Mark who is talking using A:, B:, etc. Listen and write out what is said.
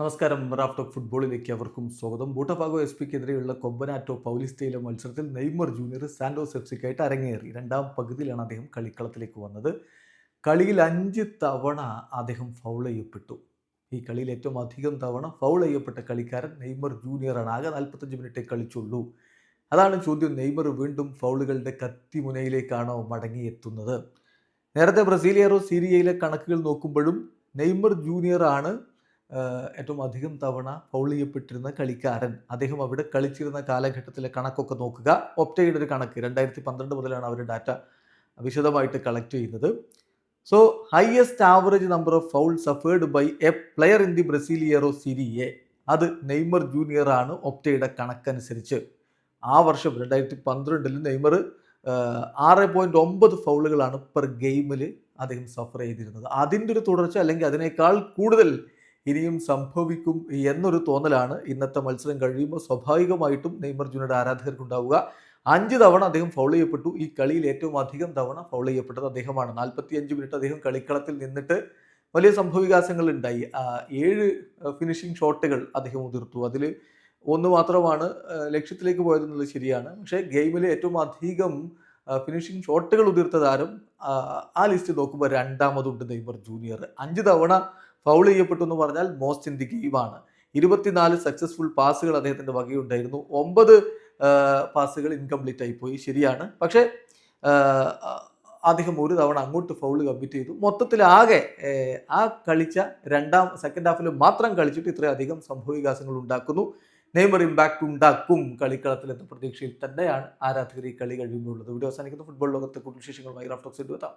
A: നമസ്കാരം. Raf talk ഫുട്ബോളിലേക്ക് അവർക്കും സ്വാഗതം. ബൂട്ടഫാഗോ എസ് പിക്കെതിരെയുള്ള കൊമ്പനാറ്റോ പൗലിസ്റ്റയിലെ മത്സരത്തിൽ നെയ്മർ ജൂനിയർ സാന്റോസ് എഫ് സിക്കായിട്ട് അരങ്ങേറി. രണ്ടാം പകുതിയിലാണ് അദ്ദേഹം കളിക്കളത്തിലേക്ക് വന്നത്. കളിയിൽ അഞ്ച് തവണ അദ്ദേഹം ഫൗൾ ചെയ്യപ്പെട്ടു. ഈ കളിയിൽ ഏറ്റവും അധികം തവണ ഫൗൾ ചെയ്യപ്പെട്ട കളിക്കാരൻ നെയ്മർ ജൂനിയറാണ് ആകെ നാൽപ്പത്തഞ്ച് മിനിറ്റേ കളിച്ചുള്ളൂ. അതാണ് ചോദ്യം. നെയ്മർ വീണ്ടും ഫൗളുകളുടെ കത്തിമുനയിലേക്കാണോ മടങ്ങിയെത്തുന്നത്? നേരത്തെ ബ്രസീലിയറോ സീരിയയിലെ കണക്കുകൾ നോക്കുമ്പോഴും നെയ്മർ ആഹ് ഏറ്റവും അധികം തവണ ഫൗൾ ചെയ്യപ്പെട്ടിരുന്ന കളിക്കാരൻ. അദ്ദേഹം അവിടെ കളിച്ചിരുന്ന കാലഘട്ടത്തിലെ കണക്കൊക്കെ നോക്കുക. ഒപ്റ്റയുടെ ഒരു കണക്ക്. രണ്ടായിരത്തി പന്ത്രണ്ട് മുതലാണ് അവർ ഡാറ്റ വിശദമായിട്ട് കളക്ട് ചെയ്യുന്നത്. So highest average number of foul suffered by a player in the Brasileiro Serie അത് നെയ്മർ ജൂനിയർ ആണ് ഒപ്റ്റയുടെ കണക്കനുസരിച്ച്. ആ വർഷം രണ്ടായിരത്തി പന്ത്രണ്ടിൽ നെയ്മർ ആറ് പോയിന്റ് ഒമ്പത് ഫൗളുകളാണ് പെർ ഗെയിമിൽ അദ്ദേഹം സഫർ ചെയ്തിരുന്നത്. അതിന്റെ ഒരു തുടർച്ച അല്ലെങ്കിൽ അതിനേക്കാൾ കൂടുതൽ ഇനിയും സംഭവിക്കും എന്നൊരു തോന്നലാണ് ഇന്നത്തെ മത്സരം കഴിയുമ്പോൾ സ്വാഭാവികമായിട്ടും നെയ്മർ ജൂനിയർ ആരാധകർക്കുണ്ടാവുക. അഞ്ച് തവണ അദ്ദേഹം ഫൗൾ ചെയ്യപ്പെട്ടു. ഈ കളിയിൽ ഏറ്റവും അധികം തവണ ഫൗൾ ചെയ്യപ്പെട്ടത് അദ്ദേഹമാണ്. നാൽപ്പത്തി അഞ്ച് മിനിറ്റ് അദ്ദേഹം കളിക്കളത്തിൽ നിന്നിട്ട് വലിയ സംഭവവികാസങ്ങൾ ഉണ്ടായി. ഏഴ് ഫിനിഷിംഗ് ഷോട്ടുകൾ അദ്ദേഹം ഉതിർത്തു. അതിൽ ഒന്ന് മാത്രമാണ് ലക്ഷ്യത്തിലേക്ക് പോയതെന്നുള്ളത് ശരിയാണ്. പക്ഷേ ഗെയിമിൽ ഏറ്റവും അധികം ഫിനിഷിംഗ് ഷോട്ടുകൾ ഉതിർത്ത താരം ആ, ലിസ്റ്റ് നോക്കുമ്പോൾ രണ്ടാമതുണ്ട് നെയ്മർ ജൂനിയർ അഞ്ച് തവണ ഫൗൾ ചെയ്യപ്പെട്ടു എന്ന് പറഞ്ഞാൽ മോസ്റ്റ് ഇൻ ദി ഗെയിമാണ് ഇരുപത്തിനാല് സക്സസ്ഫുൾ പാസുകൾ അദ്ദേഹത്തിന്റെ വകയുണ്ടായിരുന്നു. ഒമ്പത് പാസുകൾ ഇൻകംപ്ലീറ്റ് ആയിപ്പോയി. പോയി ശരിയാണ്. പക്ഷേ അദ്ദേഹം ഒരു തവണ അങ്ങോട്ട് ഫൗൾ കമ്മിറ്റ് ചെയ്തു. മൊത്തത്തിൽ ആകെ ആ കളിച്ച രണ്ടാം സെക്കൻഡ് ഹാഫിൽ മാത്രം കളിച്ചിട്ട് ഇത്രയധികം സംഭവവികാസങ്ങൾ ഉണ്ടാക്കുന്നു. നെയ്മർ ഇമ്പാക്ട് ഉണ്ടാക്കും കളിക്കളത്തിൽ എന്ന പ്രതീക്ഷയിൽ തന്നെയാണ് ആരാധകർ ഈ കളി കഴിയുമ്പോൾ ഉള്ളത്. വീഡിയോ അവസാനിക്കുന്ന. ഫുട്ബോൾ ലോകത്തെ കൂടുതൽ വിശേഷങ്ങളുമായി റാഫ്റ്റോക്സ് എത്താം.